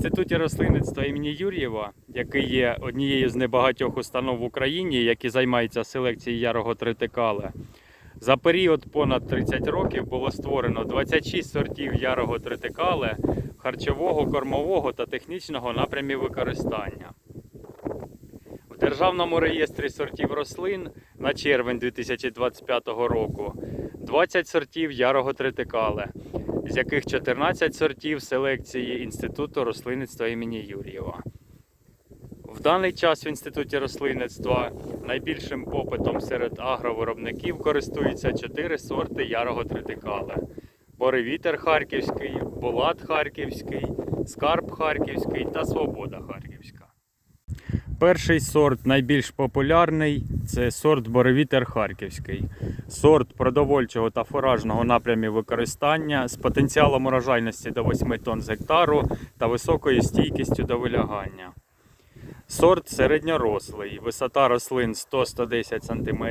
інституті рослинництва імені Юр'єва, який є однією з небагатьох установ в Україні, які займаються селекцією ярого тритикале, за період понад 30 років було створено 26 сортів ярого тритикале харчового, кормового та технічного напрямів використання. В Державному реєстрі сортів рослин на червень 2025 року 20 сортів ярого тритикале, з яких 14 сортів селекції Інституту рослинництва імені Юр'єва. В даний час в Інституті рослинництва найбільшим попитом серед агровиробників користуються 4 сорти ярого тритикале. Боривітер Харківський, Булат Харківський, Скарб Харківський та Свобода Харківська. Перший сорт найбільш популярний це сорт Боровітер Харківський. Сорт продовольчого та фуражного напрямів використання з потенціалом урожайності до 8 тонн з гектару та високою стійкістю до вилягання. Сорт середньорослий, висота рослин 100-110 см,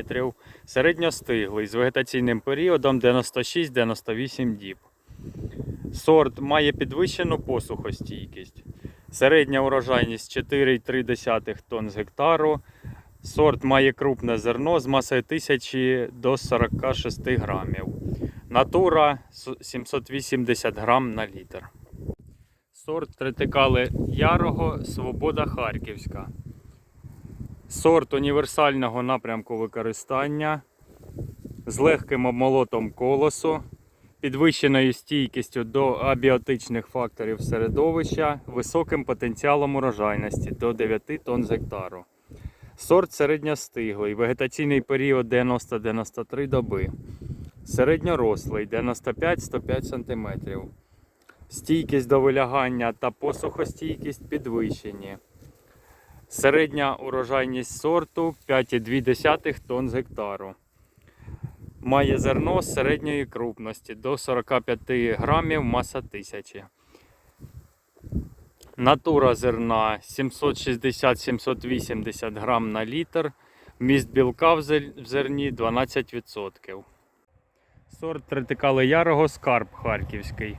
середньостиглий з вегетаційним періодом 96-98 діб. Сорт має підвищену посухостійкість. Середня урожайність 4,3 тонн з гектару. Сорт має крупне зерно з масою 1000 до 46 грамів. Натура 780 грам на літр. Сорт тритикали ярого Свобода Харківська. Сорт універсального напрямку використання з легким обмолотом колосу, підвищеною стійкістю до абіотичних факторів середовища, високим потенціалом урожайності до 9 тонн з гектару. Сорт середньостиглий, вегетаційний період 90-93 доби. Середньорослий 95-105 см. Стійкість до вилягання та посухостійкість підвищені. Середня урожайність сорту 5,2 тонн з гектару. Має зерно середньої крупності до 45 грамів маса тисячі. Натура зерна 760-780 грам на літр. Міст білка в зерні 12%. Сорт тритикали ярого скарб харківський.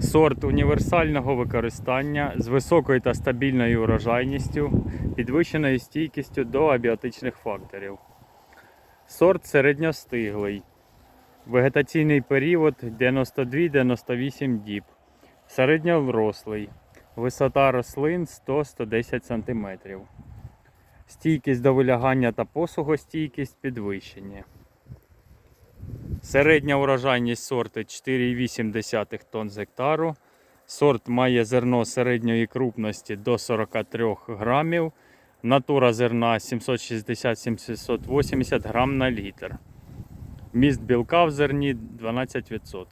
Сорт універсального використання з високою та стабільною урожайністю, підвищеною стійкістю до абіотичних факторів. Сорт середньостиглий. Вегетаційний період 92-98 діб. Середньорослий. Висота рослин 100-110 см. Стійкість до вилягання та посухостійкість підвищені. Середня урожайність сорту 4,8 тонн з гектару. Сорт має зерно середньої крупності до 43 грамів. Натура зерна 760-780 грам на літр. Міст білка в зерні 12%.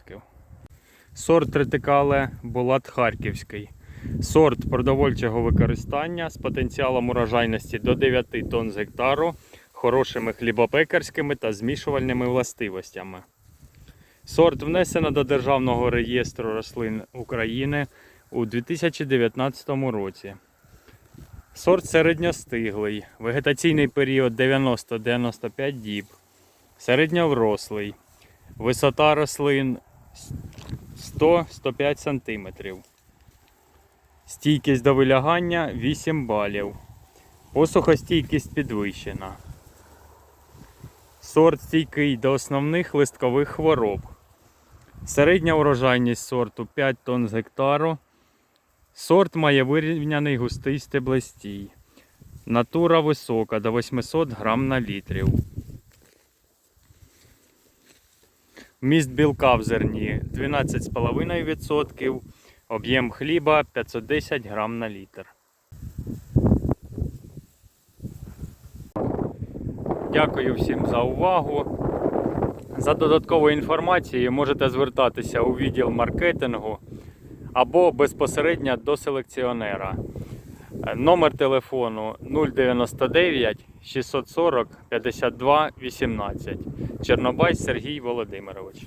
Сорт тритикале Булат Харківський. Сорт продовольчого використання з потенціалом урожайності до 9 тонн з гектару, хорошими хлібопекарськими та змішувальними властивостями. Сорт внесено до Державного реєстру рослин України у 2019 році. Сорт середньостиглий, вегетаційний період 90-95 діб, середньоврослий, висота рослин 100-105 см. Стійкість до вилягання 8 балів. Посухостійкість підвищена. Сорт стійкий до основних листкових хвороб. Середня урожайність сорту 5 тонн з гектару. Сорт має вирівняний густий стеблестій. Натура висока до 800 грам на літрів. Міст білка в зерні 12,5%. Об'єм хліба 510 грам на літр. Дякую всім за увагу. За додатковою інформацією можете звертатися у відділ маркетингу або безпосередньо до селекціонера. Номер телефону 099 640 52 18. Чорнобай Сергій Володимирович.